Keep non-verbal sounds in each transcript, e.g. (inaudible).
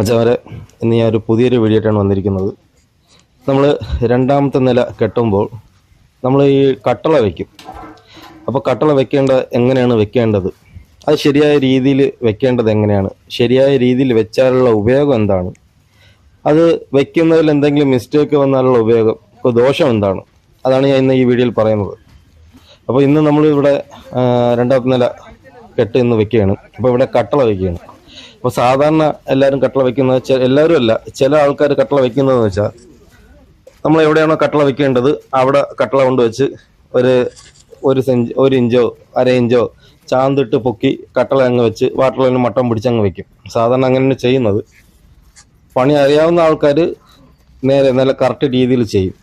മച്ചവരെ ഇന്ന് ഞാൻ ഒരു പുതിയൊരു വീഡിയോട്ടാണ് വന്നിരിക്കുന്നത്. നമ്മൾ രണ്ടാമത്തെ നില കെട്ടുമ്പോൾ നമ്മൾ ഈ കട്ടള വയ്ക്കും അപ്പോൾ കട്ടള വെക്കേണ്ട എങ്ങനെയാണ് വെക്കേണ്ടത്? അത് ശരിയായ രീതിയിൽ വെക്കേണ്ടത് എങ്ങനെയാണ്? ശരിയായ രീതിയിൽ വെച്ചാലുള്ള ഉപയോഗം എന്താണ്? അത് വെക്കുന്നതിൽ എന്തെങ്കിലും മിസ്റ്റേക്ക് വന്നാലുള്ള ഉപയോഗം ഇപ്പോൾ ദോഷം എന്താണ്? അതാണ് ഞാൻ ഇന്ന് ഈ വീഡിയോയിൽ പറയുന്നത്. അപ്പോൾ ഇന്ന് നമ്മൾ ഇവിടെ രണ്ടാമത്തെ നില കെട്ട് ഇന്ന് വെക്കുകയാണ്. അപ്പോൾ ഇവിടെ കട്ടള വെക്കുകയാണ്. അപ്പോൾ സാധാരണ എല്ലാവരും കട്ടള വെക്കുന്നത് എല്ലാവരും അല്ല ചില ആൾക്കാർ കട്ടള വെക്കുന്നതെന്ന് വെച്ചാൽ നമ്മൾ എവിടെയാണോ കട്ടള വെക്കേണ്ടത് അവിടെ കട്ടള കൊണ്ട് വെച്ച് ഒരു ഒരു സെഞ്ച് ഒരു ഇഞ്ചോ അര ഇഞ്ചോ ചാന്തിട്ട് പൊക്കി കട്ടള അങ്ങ് വെച്ച് വാട്ടറിന് മട്ടം പിടിച്ച് അങ്ങ് വെക്കും. സാധാരണ അങ്ങനെയാണ് ചെയ്യുന്നത്. പണി അറിയാവുന്ന ആൾക്കാർ നേരെ നല്ല കറക്റ്റ് രീതിയിൽ ചെയ്യും.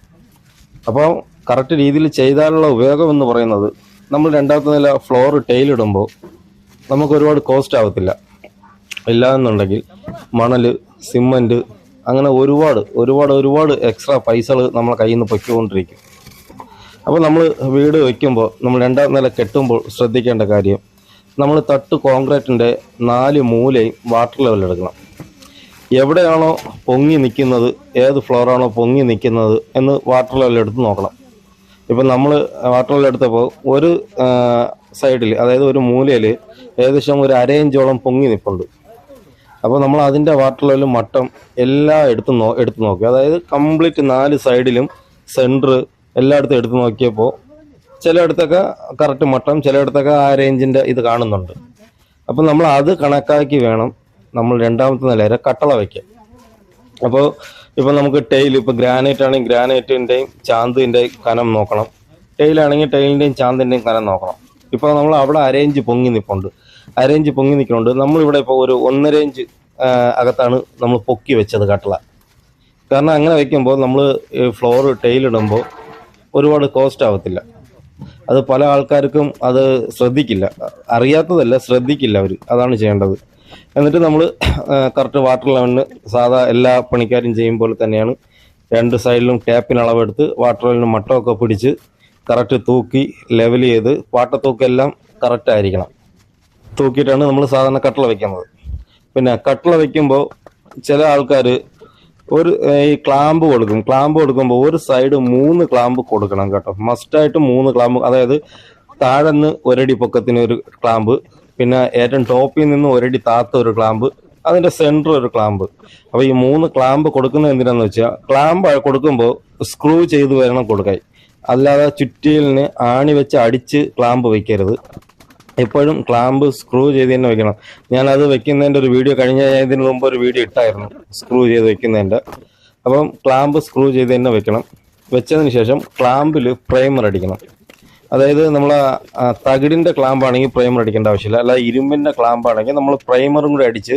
അപ്പോൾ കറക്റ്റ് രീതിയിൽ ചെയ്താലുള്ള ഉപയോഗം എന്ന് പറയുന്നത് നമ്മൾ രണ്ടാമത്തെ നില ഫ്ലോർ ടൈൽ ഇടുമ്പോൾ നമുക്ക് ഒരുപാട് കോസ്റ്റ് ആവത്തില്ല. ഇല്ല എന്നുണ്ടെങ്കിൽ മണൽ സിമന്റ് അങ്ങനെ ഒരുപാട് ഒരുപാട് ഒരുപാട് എക്സ്ട്രാ പൈസകൾ നമ്മളെ കയ്യിൽ നിന്ന് പൊയ്ക്കൊണ്ടിരിക്കും. അപ്പോൾ നമ്മൾ വീട് വയ്ക്കുമ്പോൾ നമ്മൾ രണ്ടാം നില കെട്ടുമ്പോൾ ശ്രദ്ധിക്കേണ്ട കാര്യം നമ്മൾ തട്ട് കോൺക്രീറ്റിന്റെ നാല് മൂലയും വാട്ടർ ലെവൽ എടുക്കണം. എവിടെയാണോ പൊങ്ങി നിൽക്കുന്നത് ഏത് ഫ്ലോറാണോ പൊങ്ങി നിൽക്കുന്നത് എന്ന് വാട്ടർ ലെവൽ എടുത്ത് നോക്കണം. ഇപ്പം നമ്മൾ വാട്ടർ ലെവൽ എടുത്തപ്പോൾ ഒരു സൈഡിൽ അതായത് ഒരു മൂലയിൽ ഏകദേശം ഒരു അരയഞ്ചോളം പൊങ്ങി നിൽപ്പുണ്ട് അപ്പോൾ നമ്മൾ അതിന്റെ വാട്ടർ ലെവൽ മട്ടം എല്ലാം എടുത്ത് നോ എടുത്ത് നോക്കി. അതായത് കംപ്ലീറ്റ് നാല് സൈഡിലും സെന്റർ എല്ലായിടത്തും എടുത്ത് നോക്കിയപ്പോൾ ചിലയിടത്തൊക്കെ കറക്റ്റ് മട്ടം ചിലയിടത്തൊക്കെ ആ റേഞ്ചിന്റെ ഇത് കാണുന്നുണ്ട്. അപ്പോൾ നമ്മൾ അത് കണക്കാക്കി വേണം നമ്മൾ രണ്ടാമത്തെ നില വരെ കട്ടള വയ്ക്കാൻ അപ്പോൾ ഇപ്പോൾ നമുക്ക് ടൈൽ ഇപ്പോൾ ഗ്രാനൈറ്റ് ആണെങ്കിൽ ഗ്രാനൈറ്റിന്റെയും ചാന്തിന്റെയും കനം നോക്കണം. ടൈലാണെങ്കിൽ ടൈലിന്റെയും ചാന്തിന്റെയും കനം നോക്കണം. ഇപ്പോൾ നമ്മൾ അവിടെ അരേഞ്ച് പൊങ്ങി നിൽപ്പുണ്ട് അരേഞ്ച് പൊങ്ങി നിൽക്കുന്നുണ്ട്. നമ്മളിവിടെ ഇപ്പോൾ ഒരു ഒന്നര ഇഞ്ച് അകത്താണ് നമ്മൾ പൊക്കി വെച്ചത് കട്ടള കാരണം അങ്ങനെ വയ്ക്കുമ്പോൾ നമ്മൾ ഫ്ലോർ ടൈലിടുമ്പോൾ ഒരുപാട് കോസ്റ്റ് ആവത്തില്ല. അത് പല ആൾക്കാർക്കും അത് ശ്രദ്ധിക്കില്ല. അറിയാത്തതല്ല ശ്രദ്ധിക്കില്ല അവർ അതാണ് ചെയ്യേണ്ടത്. എന്നിട്ട് നമ്മൾ കറക്റ്റ് വാട്ടർ ലെവലിന് സാധാ എല്ലാ പണിക്കാരും ചെയ്യും പോലെ തന്നെയാണ് രണ്ട് സൈഡിലും ടാപ്പിന് അളവെടുത്ത് വാട്ടർ ലെവലിന് മട്ടമൊക്കെ പിടിച്ച് കറക്റ്റ് തൂക്കി ലെവൽ ചെയ്ത് പാട്ടത്തൂക്കെല്ലാം കറക്റ്റ് ആയിരിക്കണം. തൂക്കിയിട്ടാണ് നമ്മൾ സാധാരണ കട്ടള വെക്കുന്നത്. പിന്നെ കട്ടള വെക്കുമ്പോൾ ചില ആൾക്കാർ ഒരു ഈ ക്ലാമ്പ് കൊടുക്കും. ക്ലാമ്പ് കൊടുക്കുമ്പോൾ ഒരു സൈഡ് മൂന്ന് ക്ലാമ്പ് കൊടുക്കണം കേട്ടോ. മസ്റ്റായിട്ട് മൂന്ന് ക്ലാമ്പ് അതായത് താഴെ നിന്ന് ഒരടി പൊക്കത്തിന് ഒരു ക്ലാമ്പ് പിന്നെ ഏറ്റവും ടോപ്പിൽ നിന്ന് ഒരടി താത്ത ഒരു ക്ലാമ്പ് അതിന്റെ സെന്റർ ഒരു ക്ലാമ്പ്. അപ്പോൾ ഈ മൂന്ന് ക്ലാമ്പ് കൊടുക്കുന്നത് എന്തിനാന്ന് വെച്ചാൽ ക്ലാമ്പ് കൊടുക്കുമ്പോൾ സ്ക്രൂ ചെയ്ത് വരണം കൊടുക്കാൻ. അല്ലാതെ ചുറ്റിയിലിന് ആണി വെച്ച് അടിച്ച് ക്ലാമ്പ് വെക്കരുത്. എപ്പോഴും ക്ലാമ്പ് സ്ക്രൂ ചെയ്ത് തന്നെ വെക്കണം. ഞാൻ അത് വെക്കുന്നതിന്റെ ഒരു വീഡിയോ കഴിഞ്ഞ ഇതിന് മുമ്പ് ഒരു വീഡിയോ ഇട്ടായിരുന്നു. സ്ക്രൂ ചെയ്ത് വെക്കുന്നതിന്റെ. അപ്പം ക്ലാമ്പ് സ്ക്രൂ ചെയ്ത് തന്നെ വെക്കണം. വെച്ചതിന് ശേഷം ക്ലാമ്പിൽ പ്രൈമർ അടിക്കണം. അതായത് നമ്മൾ തകിടിന്റെ ക്ലാമ്പാണെങ്കിൽ പ്രൈമർ അടിക്കേണ്ട ആവശ്യമില്ല. അല്ല ഇരുമ്പിന്റെ ക്ലാമ്പാണെങ്കിൽ നമ്മൾ പ്രൈമറും കൂടി അടിച്ച്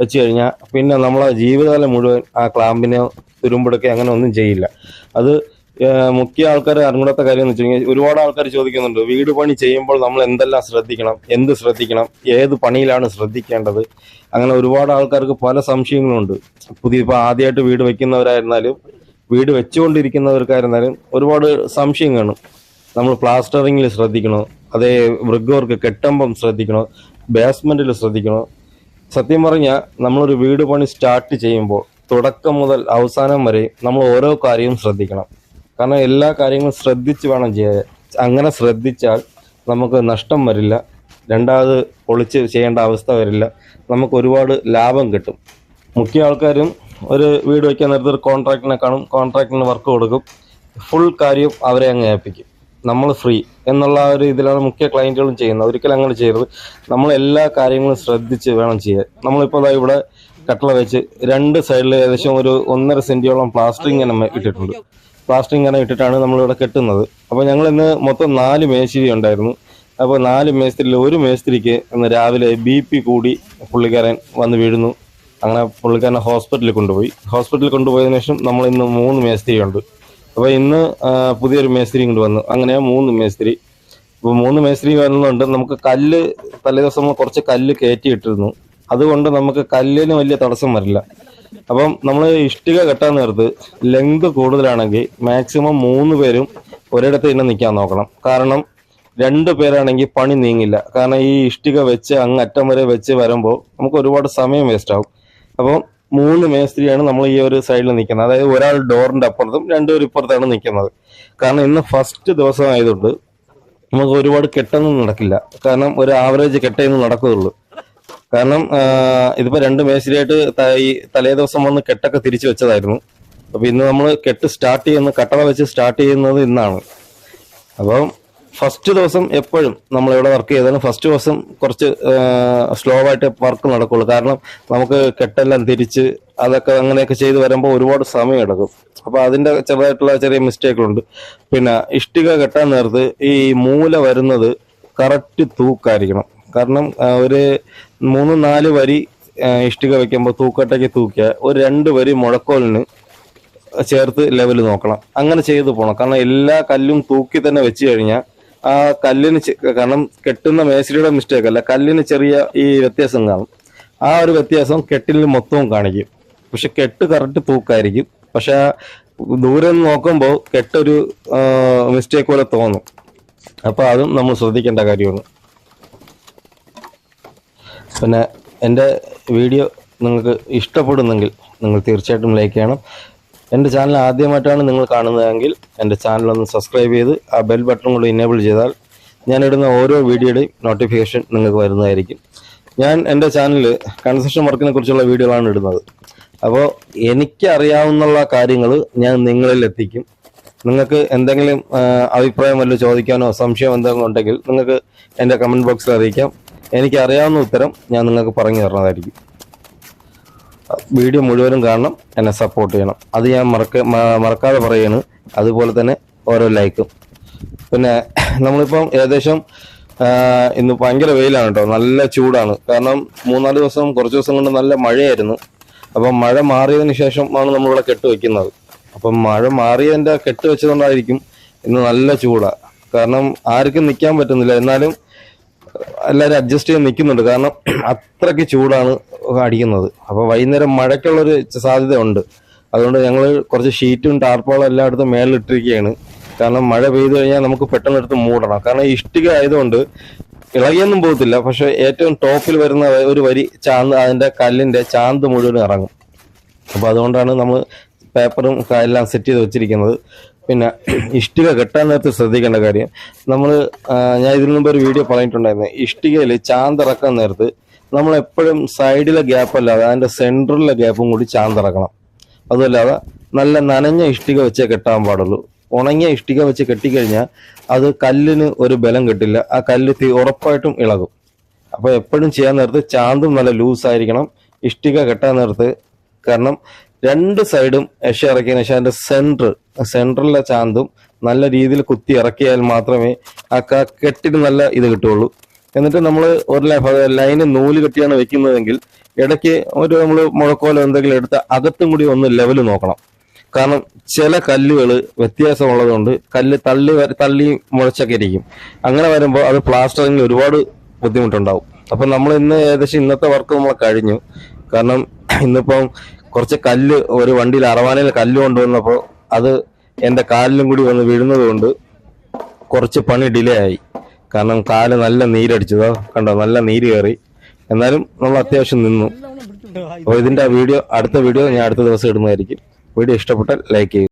വെച്ച് കഴിഞ്ഞാൽ പിന്നെ നമ്മളെ ജീവിതകാലം മുഴുവൻ ആ ക്ലാമ്പിനെ തുരുമ്പെടുക്കുക അങ്ങനെ ഒന്നും ചെയ്യില്ല. അത് മുഖ്യ ആൾക്കാർ അറിഞ്ഞൂടാത്ത കാര്യം എന്ന് വെച്ചാൽ ഒരുപാട് ആൾക്കാർ ചോദിക്കുന്നുണ്ട്. വീട് പണി ചെയ്യുമ്പോൾ നമ്മൾ എന്തെല്ലാം ശ്രദ്ധിക്കണം? എന്ത് ശ്രദ്ധിക്കണം? ഏത് പണിയിലാണ് ശ്രദ്ധിക്കേണ്ടത്? അങ്ങനെ ഒരുപാട് ആൾക്കാർക്ക് പല സംശയങ്ങളുണ്ട്. പുതിയ ഇപ്പോൾ ആദ്യമായിട്ട് വീട് വെക്കുന്നവരായിരുന്നാലും വീട് വെച്ചുകൊണ്ടിരിക്കുന്നവർക്കായിരുന്നാലും ഒരുപാട് സംശയം കാണും. നമ്മൾ പ്ലാസ്റ്ററിങ്ങിൽ ശ്രദ്ധിക്കണോ? അതേ ബ്രിക്ക് വർക്ക് കെട്ടുമ്പം ശ്രദ്ധിക്കണോ? ബേസ്മെന്റിൽ ശ്രദ്ധിക്കണോ? സത്യം പറഞ്ഞാൽ നമ്മളൊരു വീട് പണി സ്റ്റാർട്ട് ചെയ്യുമ്പോൾ തുടക്കം മുതൽ അവസാനം വരെ നമ്മൾ ഓരോ കാര്യവും ശ്രദ്ധിക്കണം. കാരണം എല്ലാ കാര്യങ്ങളും ശ്രദ്ധിച്ച് വേണം ചെയ്യാൻ. അങ്ങനെ ശ്രദ്ധിച്ചാൽ നമുക്ക് നഷ്ടം വരില്ല. രണ്ടാമത് പൊളിച്ച് ചെയ്യേണ്ട അവസ്ഥ വരില്ല. നമുക്ക് ഒരുപാട് ലാഭം കിട്ടും. മുഖ്യ ആൾക്കാരും ഒരു വീട് വയ്ക്കാൻ നേരത്തെ ഒരു കോൺട്രാക്ടിനെ കാണും. കോൺട്രാക്ടിന് വർക്ക് കൊടുക്കും. ഫുൾ കാര്യം അവരെ അങ്ങ് ഏൽപ്പിക്കും. നമ്മൾ ഫ്രീ എന്നുള്ള ഒരു ഇതിലാണ് മുഖ്യ ക്ലയന്റുകളും ചെയ്യുന്നത്. ഒരിക്കലും അങ്ങനെ ചെയ്യരുത്. നമ്മൾ എല്ലാ കാര്യങ്ങളും ശ്രദ്ധിച്ച് വേണം ചെയ്യാൻ. നമ്മളിപ്പോൾ ഇവിടെ കട്ടള വെച്ച് രണ്ട് സൈഡിൽ ഏകദേശം ഒരു ഒന്നര സെന്റിയോളം പ്ലാസ്റ്ററിങ് ഇങ്ങനെ ഇട്ടിട്ടുണ്ട്. പ്ലാസ്റ്ററിങ് കനം ഇട്ടിട്ടാണ് നമ്മളിവിടെ കെട്ടുന്നത്. അപ്പോൾ ഞങ്ങൾ ഇന്ന് മൊത്തം നാല് മേശിരി ഉണ്ടായിരുന്നു. അപ്പോൾ നാല് മേസ്ത്രിയിൽ ഒരു മേസ്ത്രിക്ക് ഇന്ന് രാവിലെ ബി പി കൂടി പുള്ളിക്കാരൻ വന്ന് വീഴുന്നു. അങ്ങനെ പുള്ളിക്കാരനെ ഹോസ്പിറ്റലിൽ കൊണ്ടുപോയി. ഹോസ്പിറ്റലിൽ കൊണ്ടുപോയതിനു ശേഷം നമ്മൾ ഇന്ന് മൂന്ന് മേസ്ത്രി ഉണ്ട് അപ്പോൾ ഇന്ന് പുതിയൊരു മേസ്ത്രി കൊണ്ട് വന്നു. അങ്ങനെ മൂന്ന് മേസ്ത്രി ഇപ്പോൾ മൂന്ന് മേസ്ത്രി വരുന്നുണ്ട് നമുക്ക് കല്ല് തലേദിവസം കുറച്ച് കല്ല് കയറ്റി ഇട്ടിരുന്നു. അതുകൊണ്ട് നമുക്ക് കല്ലിന് വലിയ തടസ്സം വരില്ല. അപ്പം നമ്മൾ ഇഷ്ടിക കെട്ടാൻ നേരത്ത് ലെങ്ത് കൂടുതലാണെങ്കിൽ മാക്സിമം മൂന്ന് പേരും ഒരിടത്ത് തന്നെ നിൽക്കാൻ നോക്കണം. കാരണം രണ്ട് പേരാണെങ്കിൽ പണി നീങ്ങില്ല. കാരണം ഈ ഇഷ്ടിക വെച്ച് അങ്ങ് അറ്റം വരെ വെച്ച് വരുമ്പോൾ നമുക്ക് ഒരുപാട് സമയം വേസ്റ്റ് ആകും അപ്പോൾ മൂന്ന് മേസ്ത്രിയാണ് നമ്മൾ ഈ ഒരു സൈഡിൽ നിൽക്കുന്നത് അതായത് ഒരാൾ ഡോറിന്റെ അപ്പുറത്തും രണ്ടുപേരും ഇപ്പുറത്താണ് നിൽക്കുന്നത് കാരണം ഇന്ന് ഫസ്റ്റ് ദിവസം ആയതുകൊണ്ട് നമുക്ക് ഒരുപാട് കെട്ടൊന്നും നടക്കില്ല. കാരണം ഒരു ആവറേജ് കെട്ടയൊന്നും നടക്കുകയുള്ളൂ. കാരണം ഇതിപ്പോ രണ്ട് മേശിരിയായിട്ട് ഈ തലേ ദിവസം വന്ന് കെട്ടൊക്കെ തിരിച്ചു വെച്ചതായിരുന്നു. അപ്പൊ ഇന്ന് നമ്മൾ കെട്ട് സ്റ്റാർട്ട് ചെയ്യുന്ന കട്ടള വെച്ച് സ്റ്റാർട്ട് ചെയ്യുന്നത് ഇന്നാണ്. അപ്പം ഫസ്റ്റ് ദിവസം എപ്പോഴും നമ്മൾ ഇവിടെ വർക്ക് ചെയ്താലും ഫസ്റ്റ് ദിവസം കുറച്ച് സ്ലോ ആയിട്ട് വർക്ക് നടക്കുള്ളൂ. കാരണം നമുക്ക് കെട്ടെല്ലാം തിരിച്ച് അതൊക്കെ അങ്ങനെയൊക്കെ ചെയ്ത് വരുമ്പോൾ ഒരുപാട് സമയം എടുക്കും. അപ്പൊ അതിന്റെ ചെറുതായിട്ടുള്ള ചെറിയ മിസ്റ്റേക്കുകളുണ്ട്. പിന്നെ ഇഷ്ടിക കെട്ടാൻ നേരത്ത് ഈ മൂല വരുന്നത് കറക്റ്റ് തൂക്കായിരിക്കണം. കാരണം ഒരു മൂന്ന് നാല് വരി ഇഷ്ടിക വെക്കുമ്പോൾ തൂക്കട്ടയ്ക്ക് തൂക്കിയ ഒരു രണ്ട് വരി മുഴക്കോലിന് ചേർത്ത് ലെവൽ നോക്കണം. അങ്ങനെ ചെയ്ത് പോകണം കാരണം എല്ലാ കല്ലും തൂക്കി തന്നെ വെച്ച് കഴിഞ്ഞാൽ ആ കല്ലിന് കാരണം കെട്ടുന്ന മേശരിയുടെ മിസ്റ്റേക്ക് അല്ല കല്ലിന് ചെറിയ ഈ വ്യത്യാസം കാണും. ആ ഒരു വ്യത്യാസം കെട്ടിൽ മൊത്തവും കാണിക്കും. പക്ഷെ കെട്ട് കറക്റ്റ് തൂക്കായിരിക്കും. പക്ഷെ ദൂരെ നിന്ന് നോക്കുമ്പോൾ കെട്ടൊരു മിസ്റ്റേക്ക് പോലെ തോന്നും. അപ്പോൾ അതും നമ്മൾ ശ്രദ്ധിക്കേണ്ട കാര്യമാണ്. പിന്നെ എന്റെ വീഡിയോ നിങ്ങൾക്ക് ഇഷ്ടപ്പെടുന്നെങ്കിൽ നിങ്ങൾ തീർച്ചയായിട്ടും ലൈക്ക് ചെയ്യണം. എന്റെ ചാനൽ ആദ്യമായിട്ടാണ് നിങ്ങൾ കാണുന്നതെങ്കിൽ എന്റെ ചാനലൊന്ന് സബ്സ്ക്രൈബ് ചെയ്ത് ആ ബെൽ ബട്ടൺ കൂടി ഇനേബിൾ ചെയ്താൽ ഞാനിടുന്ന ഓരോ വീഡിയോയുടെയും നോട്ടിഫിക്കേഷൻ നിങ്ങൾക്ക് വരുന്നതായിരിക്കും. ഞാൻ എന്റെ ചാനലിൽ കൺസ്ട്രക്ഷൻ വർക്കിനെ കുറിച്ചുള്ള വീഡിയോകളാണ് ഇടുന്നത്. അപ്പോൾ എനിക്ക് അറിയാവുന്ന കാര്യങ്ങൾ ഞാൻ നിങ്ങളിൽ എത്തിക്കും. നിങ്ങൾക്ക് എന്തെങ്കിലും അഭിപ്രായം വല്ലതും ചോദിക്കാനോ സംശയം എന്തെങ്കിലും ഉണ്ടെങ്കിൽ നിങ്ങൾക്ക് എന്റെ കമന്റ് ബോക്സിൽ അറിയിക്കാം. എനിക്ക് അറിയാവുന്ന ഉത്തരം ഞാൻ നിങ്ങൾക്ക് പറഞ്ഞു തരുന്നതായിരിക്കും. വീഡിയോ മുഴുവനും കാണണം എന്നെ സപ്പോർട്ട് ചെയ്യണം. അത് ഞാൻ മറക്ക മറക്കാതെ പറയാണ് അതുപോലെ തന്നെ ഓരോ ലൈക്കും പിന്നെ നമ്മളിപ്പം ഏകദേശം ഇന്ന് ഭയങ്കര വെയിലാണ് കേട്ടോ. നല്ല ചൂടാണ്. കാരണം മൂന്നാൽ ദിവസം കുറച്ച് ദിവസം കൊണ്ട് നല്ല മഴയായിരുന്നു. അപ്പം മഴ മാറിയതിന് ശേഷമാണ് നമ്മളിവിടെ കെട്ട് വെക്കുന്നത്. അപ്പം മഴ മാറിയതിന്റെ കെട്ട് വെച്ചതുകൊണ്ടായിരിക്കും ഇന്ന് നല്ല ചൂടാണ് കാരണം ആർക്കും നിൽക്കാൻ പറ്റുന്നില്ല. എന്നാലും എല്ലാവരും അഡ്ജസ്റ്റ് ചെയ്ത് നിൽക്കുന്നുണ്ട്. കാരണം (clears throat) അത്രയ്ക്ക് ചൂടാണ് അടിക്കുന്നത്. അപ്പോൾ വൈകുന്നേരം മഴയ്ക്കുള്ളൊരു സാധ്യത ഉണ്ട് അതുകൊണ്ട് ഞങ്ങൾ കുറച്ച് ഷീറ്റും ടാർപ്പാളും എല്ലായിടത്തും മേലിട്ടിരിക്കുകയാണ് കാരണം മഴ പെയ്തു കഴിഞ്ഞാൽ നമുക്ക് പെട്ടെന്ന് എടുത്ത് മൂടണം. കാരണം ഇഷ്ടിക ആയതുകൊണ്ട് ഇളകിയൊന്നും പോകത്തില്ല. പക്ഷെ ഏറ്റവും ടോപ്പിൽ വരുന്ന ഒരു വരി ചാന്ത് അതിന്റെ കല്ലിന്റെ ചാന്ത് മുഴുവൻ ഇറങ്ങും. അപ്പോൾ അതുകൊണ്ടാണ് നമ്മൾ പേപ്പറും എല്ലാം സെറ്റ് ചെയ്ത് വെച്ചിരിക്കുന്നത്. പിന്നെ (clears throat) ഇഷ്ടിക കെട്ടാൻ നേരത്ത് ശ്രദ്ധിക്കേണ്ട കാര്യം നമ്മൾ ഞാൻ ഇതിനു മുമ്പ് ഒരു വീഡിയോ പറഞ്ഞിട്ടുണ്ടായിരുന്നു. ഇഷ്ടികയിൽ ചാന്തിറക്കാൻ നേരത്ത് നമ്മൾ എപ്പോഴും സൈഡിലെ ഗ്യാപ്പ് അല്ലാതെ സെന്ററിലെ ഗ്യാപ്പും കൂടി ചാന്തിറക്കണം. അതുമല്ലാതെ നല്ല നനഞ്ഞ ഇഷ്ടിക വെച്ചേ കെട്ടാൻ പാടുള്ളൂ. ഉണങ്ങിയ ഇഷ്ടിക വെച്ച് കെട്ടിക്കഴിഞ്ഞാൽ അത് കല്ലിന് ഒരു ബലം കിട്ടില്ല. ആ കല്ല് ഉറപ്പായിട്ടും ഇളകും. അപ്പോൾ എപ്പോഴും ചെയ്യാൻ നേരത്ത് ചാന്തും നല്ല ലൂസായിരിക്കണം. ഇഷ്ടിക കെട്ടാൻ നേരത്ത് കാരണം രണ്ട് സൈഡും എഷ ഇറക്കിയതിനു ശേഷം അതിന്റെ സെന്റർ സെന്ററിലെ ചാന്തും നല്ല രീതിയിൽ കുത്തി ഇറക്കിയാൽ മാത്രമേ ആ കെട്ടിന് നല്ല ഇത് കിട്ടുള്ളൂ എന്നിട്ട് നമ്മൾ ഒരു ലൈന് നൂൽ കെട്ടിയാണ് വെക്കുന്നതെങ്കിൽ ഇടയ്ക്ക് ഒരു നമ്മൾ മുഴക്കോലോ എന്തെങ്കിലും എടുത്ത് അകത്തും കൂടി ഒന്ന് ലെവൽ നോക്കണം. കാരണം ചില കല്ലുകൾ വ്യത്യാസമുള്ളതുകൊണ്ട് കല്ല് തള്ളി തള്ളി മുളച്ചൊക്കെ ഇരിക്കും. അങ്ങനെ വരുമ്പോൾ അത് പ്ലാസ്റ്ററിങ്ങിൽ ഒരുപാട് ബുദ്ധിമുട്ടുണ്ടാവും. അപ്പൊ നമ്മൾ ഇന്ന് ഏകദേശം ഇന്നത്തെ വർക്ക് നമ്മൾ കഴിഞ്ഞു. കാരണം ഇന്നിപ്പം കുറച്ച് കല്ല് ഒരു വണ്ടിയിൽ അറവാനയിൽ കല്ല് കൊണ്ടുവന്നപ്പോൾ അത് എന്റെ കാലിലും കൂടി വന്ന് വീഴുന്നത് കൊണ്ട് കുറച്ച് പണി ഡിലേ ആയി. കാരണം കാൽ നല്ല നീരടിച്ചതോ കണ്ടോ നല്ല നീര് കയറി. എന്നാലും നമ്മൾ അത്യാവശ്യം നിന്നു. അപ്പോൾ ഇതിന്റെ വീഡിയോ അടുത്ത വീഡിയോ ഞാൻ അടുത്ത ദിവസം ഇടുന്നതായിരിക്കും. വീഡിയോ ഇഷ്ടപ്പെട്ടാൽ ലൈക്ക് ചെയ്യുക.